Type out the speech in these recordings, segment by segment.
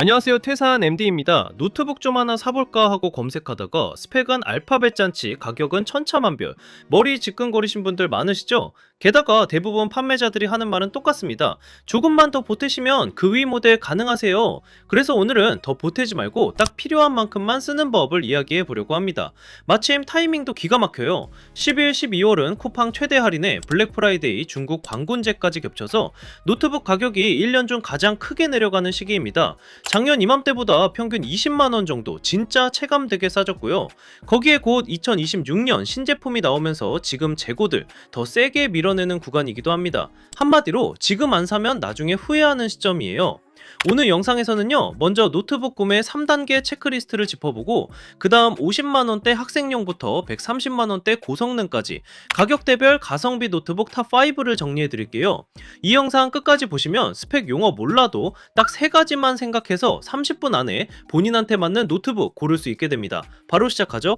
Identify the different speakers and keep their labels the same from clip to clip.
Speaker 1: 안녕하세요 퇴사한 MD입니다. 노트북 좀 하나 사볼까 하고 검색하다가 스펙은 알파벳 잔치, 가격은 천차만별. 머리 지끈거리신 분들 많으시죠? 게다가 대부분 판매자들이 하는 말은 똑같습니다. 조금만 더 보태시면 그 위 모델 가능하세요. 그래서 오늘은 더 보태지 말고 딱 필요한 만큼만 쓰는 법을 이야기해 보려고 합니다. 마침 타이밍도 기가 막혀요. 11, 12월은 쿠팡 최대 할인에 블랙 프라이데이 중국 광군제까지 겹쳐서 노트북 가격이 1년 중 가장 크게 내려가는 시기입니다. 작년 이맘때보다 평균 20만원 정도 진짜 체감되게 싸졌고요. 거기에 곧 2026년 신제품이 나오면서 지금 재고들 더 세게 밀어내는 구간이기도 합니다. 한마디로 지금 안 사면 나중에 후회하는 시점이에요. 오늘 영상에서는요, 먼저 노트북 구매 3단계 체크리스트를 짚어보고, 그 다음 50만원대 학생용부터 130만원대 고성능까지 가격대별 가성비 노트북 탑5를 정리해드릴게요. 이 영상 끝까지 보시면 스펙 용어 몰라도 딱세 가지만 생각해서 30분 안에 본인한테 맞는 노트북 고를 수 있게 됩니다. 바로 시작하죠.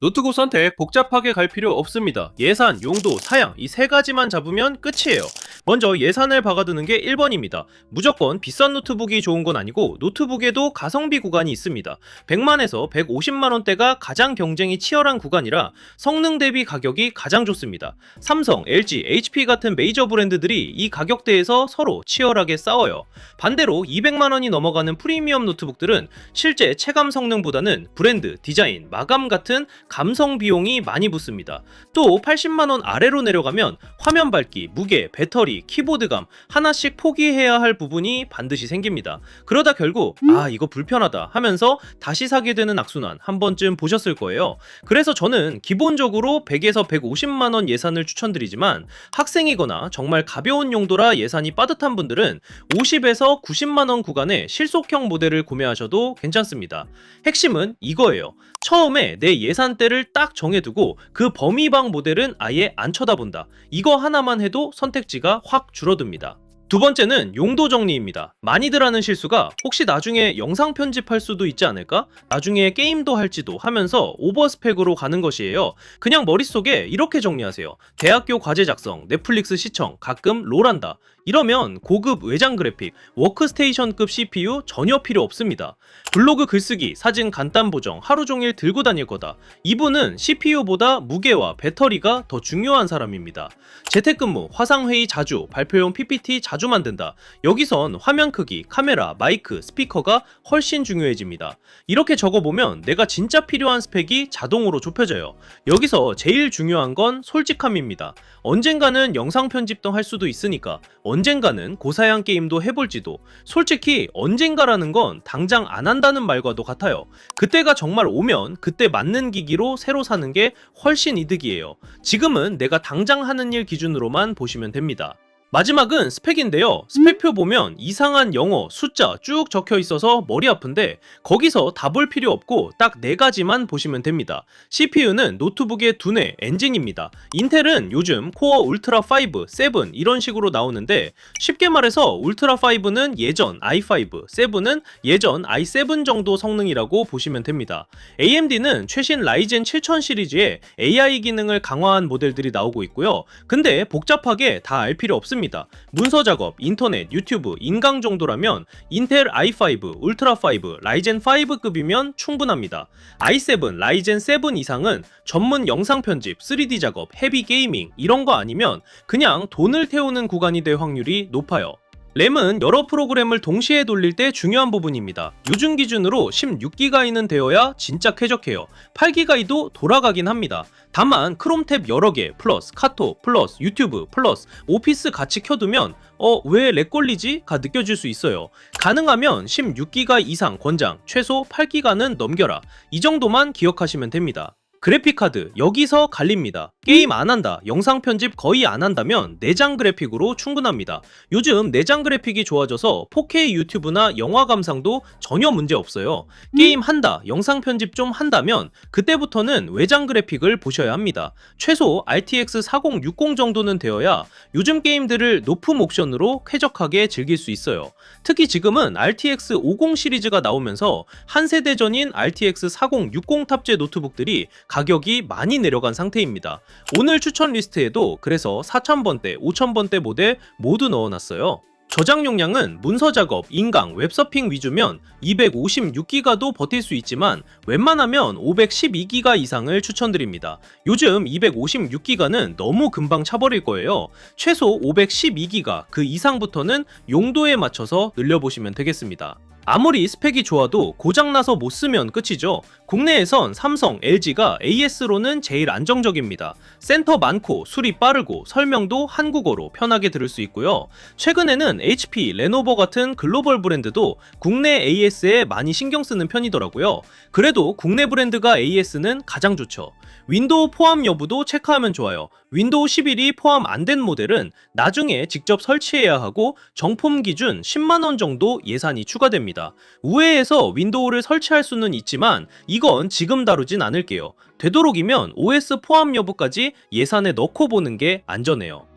Speaker 1: 노트북 선택 복잡하게 갈 필요 없습니다. 예산, 용도, 사양 이 세 가지만 잡으면 끝이에요. 먼저 예산을 박아두는 게 1번입니다. 무조건 비싼 노트북이 좋은 건 아니고 노트북에도 가성비 구간이 있습니다. 100만에서 150만원대가 가장 경쟁이 치열한 구간이라 성능 대비 가격이 가장 좋습니다. 삼성, LG, HP 같은 메이저 브랜드들이 이 가격대에서 서로 치열하게 싸워요. 반대로 200만원이 넘어가는 프리미엄 노트북들은 실제 체감 성능보다는 브랜드, 디자인, 마감 같은 감성 비용이 많이 붙습니다. 또 80만원 아래로 내려가면 화면 밝기, 무게, 배터리, 키보드감 하나씩 포기해야 할 부분이 반드시 생깁니다. 그러다 결국 아 이거 불편하다 하면서 다시 사게 되는 악순환 한 번쯤 보셨을 거예요. 그래서 저는 기본적으로 100에서 150만 원 예산을 추천드리지만 학생이거나 정말 가벼운 용도라 예산이 빠듯한 분들은 50에서 90만 원 구간의 실속형 모델을 구매하셔도 괜찮습니다. 핵심은 이거예요. 처음에 내 예산대를 딱 정해두고 그 범위방 모델은 아예 안 쳐다본다. 이거 하나만 해도 선택지가 확 줄어듭니다. 두 번째는 용도 정리입니다. 많이들 하는 실수가 혹시 나중에 영상 편집할 수도 있지 않을까? 나중에 게임도 할지도 하면서 오버스펙으로 가는 것이에요. 그냥 머릿속에 이렇게 정리하세요. 대학교 과제 작성, 넷플릭스 시청, 가끔 롤한다. 이러면 고급 외장 그래픽, 워크스테이션급 CPU 전혀 필요 없습니다. 블로그 글쓰기, 사진 간단 보정, 하루 종일 들고 다닐 거다. 이분은 CPU보다 무게와 배터리가 더 중요한 사람입니다. 재택근무, 화상회의 자주, 발표용 PPT 자주 만든다. 여기선 화면 크기, 카메라, 마이크, 스피커가 훨씬 중요해집니다. 이렇게 적어보면 내가 진짜 필요한 스펙이 자동으로 좁혀져요. 여기서 제일 중요한 건 솔직함입니다. 언젠가는 영상 편집도 할 수도 있으니까 언젠가는 고사양 게임도 해볼지도 솔직히 언젠가라는 건 당장 안 한다는 말과도 같아요. 그때가 정말 오면 그때 맞는 기기로 새로 사는 게 훨씬 이득이에요. 지금은 내가 당장 하는 일 기준으로만 보시면 됩니다. 마지막은 스펙인데요. 스펙표 보면 이상한 영어, 숫자 쭉 적혀 있어서 머리 아픈데 거기서 다 볼 필요 없고 딱 네 가지만 보시면 됩니다. CPU는 노트북의 두뇌, 엔진입니다. 인텔은 요즘 코어 울트라 5, 7 이런 식으로 나오는데 쉽게 말해서 울트라 5는 예전 i5, 7은 예전 i7 정도 성능이라고 보시면 됩니다. AMD는 최신 라이젠 7000 시리즈에 AI 기능을 강화한 모델들이 나오고 있고요. 근데 복잡하게 다 알 필요 없습니다. 문서 작업, 인터넷, 유튜브, 인강 정도라면 인텔 i5, 울트라 5, 라이젠 5급이면 충분합니다. i7, 라이젠 7 이상은 전문 영상 편집, 3D 작업, 헤비 게이밍 이런 거 아니면 그냥 돈을 태우는 구간이 될 확률이 높아요. 램은 여러 프로그램을 동시에 돌릴 때 중요한 부분입니다. 요즘 기준으로 16기가이는 되어야 진짜 쾌적해요. 8기가이도 돌아가긴 합니다. 다만 크롬 탭 여러 개 플러스 카톡 플러스 유튜브 플러스 오피스 같이 켜두면 어 왜 렉 걸리지?가 느껴질 수 있어요. 가능하면 16기가 이상 권장 최소 8기가는 넘겨라. 이 정도만 기억하시면 됩니다. 그래픽카드 여기서 갈립니다. 게임 안 한다, 영상 편집 거의 안 한다면 내장 그래픽으로 충분합니다. 요즘 내장 그래픽이 좋아져서 4K 유튜브나 영화 감상도 전혀 문제 없어요. 게임 한다, 영상 편집 좀 한다면 그때부터는 외장 그래픽을 보셔야 합니다. 최소 RTX 4060 정도는 되어야 요즘 게임들을 높은 옵션으로 쾌적하게 즐길 수 있어요. 특히 지금은 RTX 50 시리즈가 나오면서 한 세대 전인 RTX 4060 탑재 노트북들이 가격이 많이 내려간 상태입니다. 오늘 추천 리스트에도 그래서 4000번대, 5000번대 모델 모두 넣어놨어요. 저장 용량은 문서 작업, 인강, 웹서핑 위주면 256기가도 버틸 수 있지만 웬만하면 512기가 이상을 추천드립니다. 요즘 256기가는 너무 금방 차버릴 거예요. 최소 512기가 그 이상부터는 용도에 맞춰서 늘려보시면 되겠습니다. 아무리 스펙이 좋아도 고장나서 못 쓰면 끝이죠. 국내에선 삼성, LG가 AS로는 제일 안정적입니다. 센터 많고 수리 빠르고 설명도 한국어로 편하게 들을 수 있고요. 최근에는 HP, 레노버 같은 글로벌 브랜드도 국내 AS에 많이 신경 쓰는 편이더라고요. 그래도 국내 브랜드가 AS는 가장 좋죠. 윈도우 포함 여부도 체크하면 좋아요. 윈도우 11이 포함 안 된 모델은 나중에 직접 설치해야 하고 정품 기준 10만원 정도 예산이 추가됩니다. 우회해서 윈도우를 설치할 수는 있지만 이건 지금 다루진 않을게요. 되도록이면 OS 포함 여부까지 예산에 넣고 보는 게 안전해요.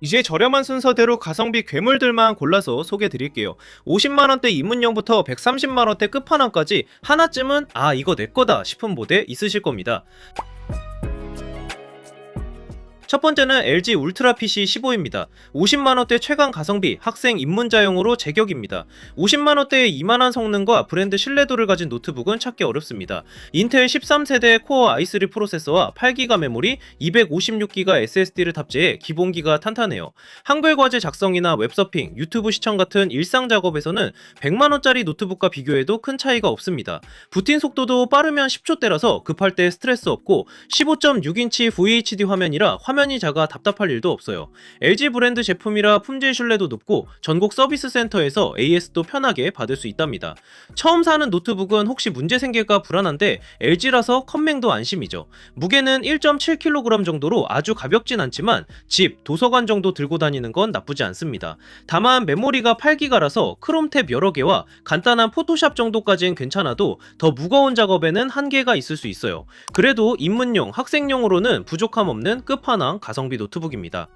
Speaker 1: 이제 저렴한 순서대로 가성비 괴물들만 골라서 소개해 드릴게요. 50만원대 입문용부터 130만원대 끝판왕까지 하나쯤은 아 이거 내 거다 싶은 모델 있으실 겁니다. 첫 번째는 LG 울트라 PC 15입니다. 50만원대 최강 가성비 학생 입문자용으로 제격입니다. 50만원대의 이만한 성능과 브랜드 신뢰도를 가진 노트북은 찾기 어렵습니다. 인텔 13세대 코어 i3 프로세서와 8기가 메모리, 256기가 SSD를 탑재해 기본기가 탄탄해요. 한글 과제 작성이나 웹서핑, 유튜브 시청 같은 일상 작업에서는 100만원짜리 노트북과 비교해도 큰 차이가 없습니다. 부팅 속도도 빠르면 10초대라서 급할 때 스트레스 없고 15.6인치 VHD 화면이라 화면이 작아 답답할 일도 없어요. LG 브랜드 제품이라 품질 신뢰도 높고 전국 서비스 센터에서 AS도 편하게 받을 수 있답니다. 처음 사는 노트북은 혹시 문제 생길까 불안한데 LG라서 컴맹도 안심이죠. 무게는 1.7kg 정도로 아주 가볍진 않지만 집, 도서관 정도 들고 다니는 건 나쁘지 않습니다. 다만 메모리가 8기가라서 크롬 탭 여러 개와 간단한 포토샵 정도까지는 괜찮아도 더 무거운 작업에는 한계가 있을 수 있어요. 그래도 입문용, 학생용으로는 부족함 없는 끝판왕 가성비 노트북입니다.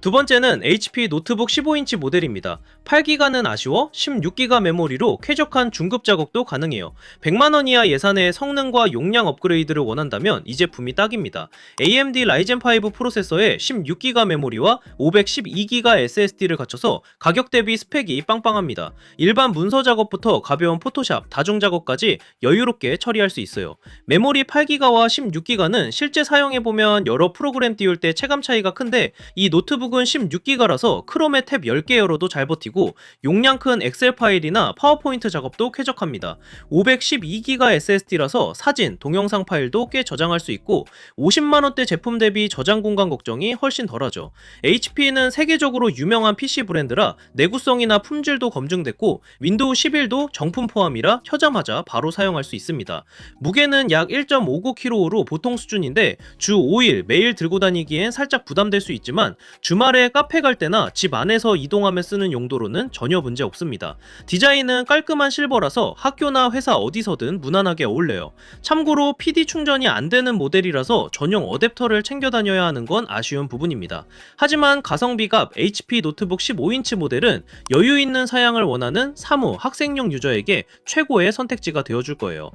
Speaker 1: 두 번째는 HP 노트북 15인치 모델입니다. 8기가는 아쉬워 16기가 메모리로 쾌적한 중급 작업도 가능해요. 100만원 이하 예산에 성능과 용량 업그레이드를 원한다면 이 제품이 딱입니다. AMD 라이젠 5 프로세서에 16기가 메모리와 512기가 SSD를 갖춰서 가격 대비 스펙이 빵빵합니다. 일반 문서 작업부터 가벼운 포토샵, 다중 작업까지 여유롭게 처리할 수 있어요. 메모리 8기가와 16기가는 실제 사용해보면 여러 프로그램 띄울 때 체감 차이가 큰데 이 노트북 은 16기가라서 크롬의 탭 10개 열어도 잘 버티고 용량 큰 엑셀 파일이나 파워포인트 작업도 쾌적합니다. 512기가 SSD라서 사진, 동영상 파일도 꽤 저장할 수 있고 50만원대 제품 대비 저장 공간 걱정이 훨씬 덜하죠. HP는 세계적으로 유명한 PC 브랜드라 내구성이나 품질도 검증됐고 윈도우 11도 정품 포함이라 켜자마자 바로 사용할 수 있습니다. 무게는 약 1.59kg로 보통 수준인데 주 5일 매일 들고 다니기엔 살짝 부담될 수 있지만 주말 에 카페 갈 때나 집 안에서 이동하며 쓰는 용도로는 전혀 문제 없습니다. 디자인은 깔끔한 실버라서 학교나 회사 어디서든 무난하게 어울려요. 참고로 PD 충전이 안 되는 모델이라서 전용 어댑터를 챙겨 다녀야 하는 건 아쉬운 부분입니다. 하지만 가성비값 HP 노트북 15인치 모델은 여유 있는 사양을 원하는 사무, 학생용 유저에게 최고의 선택지가 되어줄 거예요.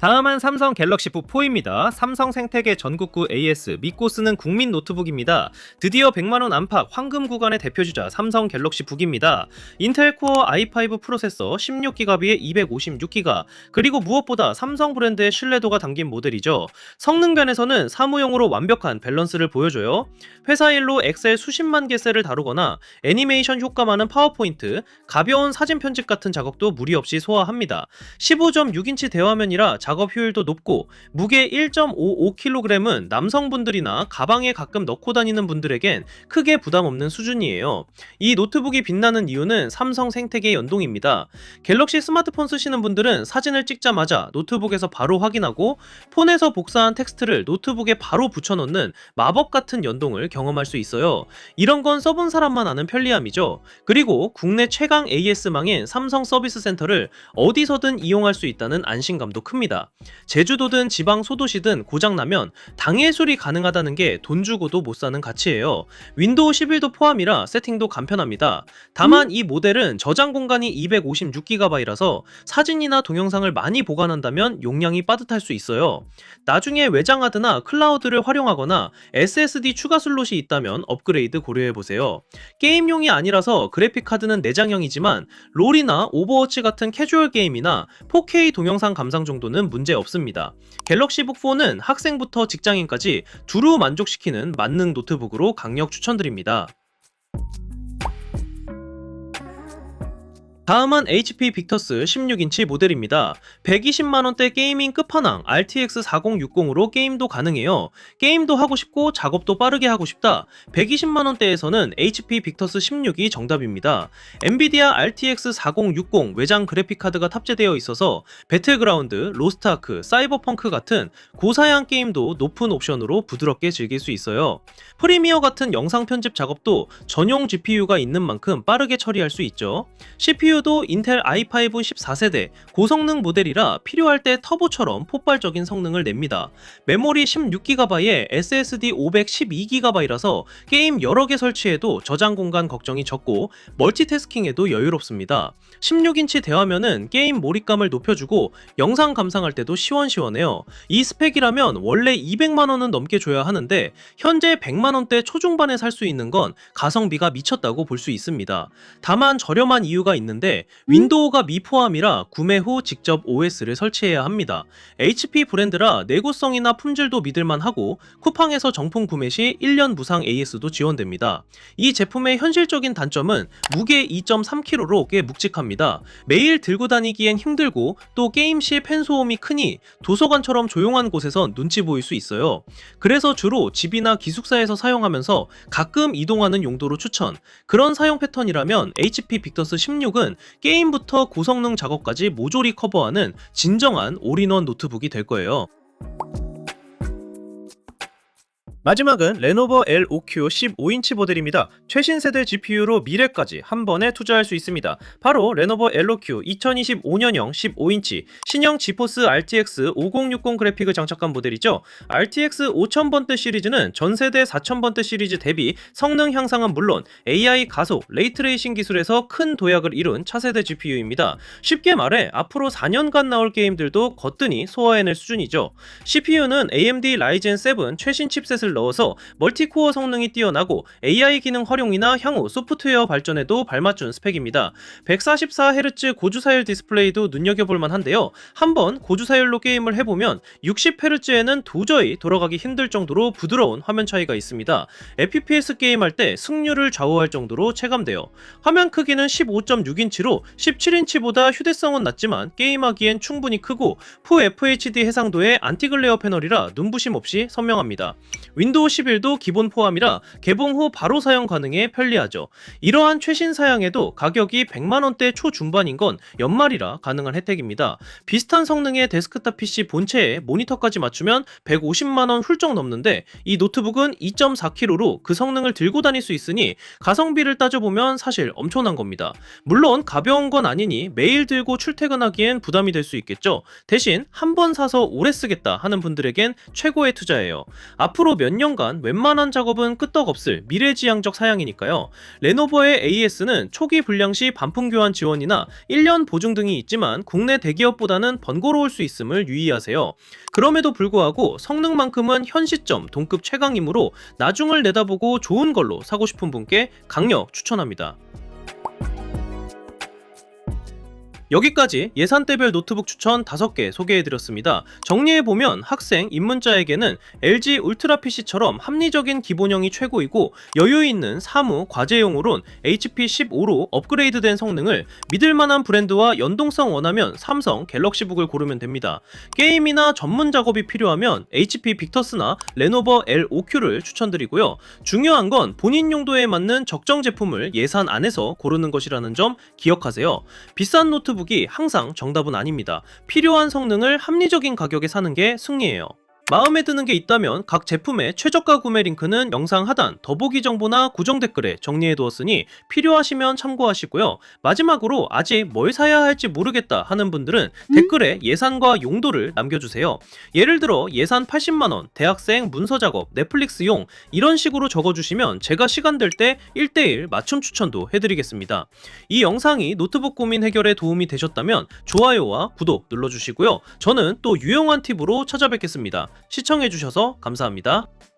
Speaker 1: 다음은 삼성 갤럭시 북4입니다. 삼성 생태계 전국구 AS 믿고 쓰는 국민 노트북입니다. 드디어 100만원 안팎 황금 구간의 대표주자 삼성 갤럭시 북입니다. 인텔 코어 i5 프로세서 16기가비에 256기가 그리고 무엇보다 삼성 브랜드의 신뢰도가 담긴 모델이죠. 성능 면에서는 사무용으로 완벽한 밸런스를 보여줘요. 회사 일로 엑셀 수십만 개 셀을 다루거나 애니메이션 효과 많은 파워포인트, 가벼운 사진 편집 같은 작업도 무리 없이 소화합니다. 15.6인치 대화면이라 작업 효율도 높고 무게 1.55kg은 남성분들이나 가방에 가끔 넣고 다니는 분들에겐 크게 부담 없는 수준이에요. 이 노트북이 빛나는 이유는 삼성 생태계 연동입니다. 갤럭시 스마트폰 쓰시는 분들은 사진을 찍자마자 노트북에서 바로 확인하고 폰에서 복사한 텍스트를 노트북에 바로 붙여넣는 마법 같은 연동을 경험할 수 있어요. 이런 건 써본 사람만 아는 편리함이죠. 그리고 국내 최강 AS망인 삼성 서비스 센터를 어디서든 이용할 수 있다는 안심감도 큽니다. 있습니다. 제주도든 지방 소도시든 고장나면 당일 수리 가능하다는 게 돈 주고도 못 사는 가치예요. 윈도우 11도 포함이라 세팅도 간편합니다. 다만 이 모델은 저장 공간이 256GB라서 사진이나 동영상을 많이 보관한다면 용량이 빠듯할 수 있어요. 나중에 외장하드나 클라우드를 활용하거나 SSD 추가 슬롯이 있다면 업그레이드 고려해보세요. 게임용이 아니라서 그래픽카드는 내장형이지만 롤이나 오버워치 같은 캐주얼 게임이나 4K 동영상 감상 정도는 문제 없습니다. 갤럭시북 4는 학생부터 직장인까지 두루 만족시키는 만능 노트북으로 강력 추천드립니다. 다음은 HP 빅터스 16인치 모델입니다. 120만원대 게이밍 끝판왕 RTX 4060으로 게임도 가능해요. 게임도 하고 싶고 작업도 빠르게 하고 싶다. 120만원대에서는 HP 빅터스 16이 정답입니다. 엔비디아 RTX 4060 외장 그래픽카드가 탑재되어 있어서 배틀그라운드, 로스트아크, 사이버펑크 같은 고사양 게임도 높은 옵션으로 부드럽게 즐길 수 있어요. 프리미어 같은 영상 편집 작업도 전용 GPU가 있는 만큼 빠르게 처리할 수 있죠. CPU 도 인텔 i5 14세대 고성능 모델이라 필요할 때 터보처럼 폭발적인 성능을 냅니다. 메모리 16GB에 SSD 512GB라서 게임 여러 개 설치해도 저장 공간 걱정이 적고 멀티태스킹에도 여유롭습니다. 16인치 대화면은 게임 몰입감을 높여주고 영상 감상할 때도 시원시원해요. 이 스펙이라면 원래 200만원은 넘게 줘야 하는데 현재 100만원대 초중반에 살 수 있는 건 가성비가 미쳤다고 볼 수 있습니다. 다만 저렴한 이유가 있는데 윈도우가 미포함이라 구매 후 직접 OS를 설치해야 합니다. HP 브랜드라 내구성이나 품질도 믿을만 하고 쿠팡에서 정품 구매 시 1년 무상 AS도 지원됩니다. 이 제품의 현실적인 단점은 무게 2.3kg로 꽤 묵직합니다. 매일 들고 다니기엔 힘들고 또 게임 시팬 소음이 크니 도서관처럼 조용한 곳에선 눈치 보일 수 있어요. 그래서 주로 집이나 기숙사에서 사용하면서 가끔 이동하는 용도로 추천. 그런 사용 패턴이라면 HP 빅터스 16은 게임부터 고성능 작업까지 모조리 커버하는 진정한 올인원 노트북이 될 거예요. 마지막은 레노버 L5Q 15인치 모델입니다. 최신 세대 GPU로 미래까지 한 번에 투자할 수 있습니다. 바로 레노버 L5Q 2025년형 15인치 신형 지포스 RTX 5060 그래픽을 장착한 모델이죠. RTX 5000번대 시리즈는 전 세대 4000번대 시리즈 대비 성능 향상은 물론 AI 가속, 레이트레이싱 기술에서 큰 도약을 이룬 차세대 GPU입니다. 쉽게 말해 앞으로 4년간 나올 게임들도 거뜬히 소화해낼 수준이죠. CPU는 AMD 라이젠 7 최신 칩셋을 넣어서 멀티코어 성능이 뛰어나고 AI 기능 활용이나 향후 소프트웨어 발전에도 발맞춘 스펙입니다. 144Hz 고주사율 디스플레이도 눈여겨볼 만한데요. 한번 고주사율로 게임을 해보면 60Hz에는 도저히 돌아가기 힘들 정도로 부드러운 화면 차이가 있습니다. FPS 게임할 때 승률을 좌우할 정도로 체감돼요. 화면 크기는 15.6인치로 17인치보다 휴대성은 낮지만 게임하기엔 충분히 크고 푸 FHD 해상도의 안티글레어 패널이라 눈부심 없이 선명합니다. 윈 도우 11도 기본 포함이라 개봉 후 바로 사용 가능해 편리하죠. 이러한 최신 사양에도 가격이 100만원대 초중반인 건 연말이라 가능한 혜택입니다. 비슷한 성능의 데스크탑 PC 본체에 모니터까지 맞추면 150만원 훌쩍 넘는데 이 노트북은 2.4kg로 그 성능을 들고 다닐 수 있으니 가성비를 따져보면 사실 엄청난 겁니다. 물론 가벼운 건 아니니 매일 들고 출퇴근하기엔 부담이 될 수 있겠죠. 대신 한 번 사서 오래 쓰겠다 하는 분들에겐 최고의 투자예요. 앞으로 몇 년간 웬만한 작업은 끄떡없을 미래지향적 사양이니까요. 레노버의 AS는 초기 불량 시 반품 교환 지원이나 1년 보증 등이 있지만 국내 대기업보다는 번거로울 수 있음을 유의하세요. 그럼에도 불구하고 성능만큼은 현 시점 동급 최강이므로 나중을 내다보고 좋은 걸로 사고 싶은 분께 강력 추천합니다. 여기까지 예산대별 노트북 추천 5개 소개해드렸습니다. 정리해보면 학생, 입문자에게는 LG 울트라 PC처럼 합리적인 기본형이 최고이고 여유있는 사무, 과제용으론 HP 15로 업그레이드된 성능을 믿을만한 브랜드와 연동성 원하면 삼성 갤럭시북을 고르면 됩니다. 게임이나 전문 작업이 필요하면 HP 빅터스나 레노버 L5Q를 추천드리고요. 중요한 건 본인 용도에 맞는 적정 제품을 예산 안에서 고르는 것이라는 점 기억하세요. 비싼 노트 북이 항상 정답은 아닙니다. 필요한 성능을 합리적인 가격에 사는 게 승리예요. 마음에 드는 게 있다면 각 제품의 최저가 구매 링크는 영상 하단 더보기 정보나 구정 댓글에 정리해 두었으니 필요하시면 참고하시고요. 마지막으로 아직 뭘 사야 할지 모르겠다 하는 분들은 댓글에 예산과 용도를 남겨주세요. 예를 들어 예산 80만원, 대학생 문서 작업, 넷플릭스용 이런 식으로 적어주시면 제가 시간 될 때 1대1 맞춤 추천도 해드리겠습니다. 이 영상이 노트북 고민 해결에 도움이 되셨다면 좋아요와 구독 눌러주시고요. 저는 또 유용한 팁으로 찾아뵙겠습니다. 시청해주셔서 감사합니다.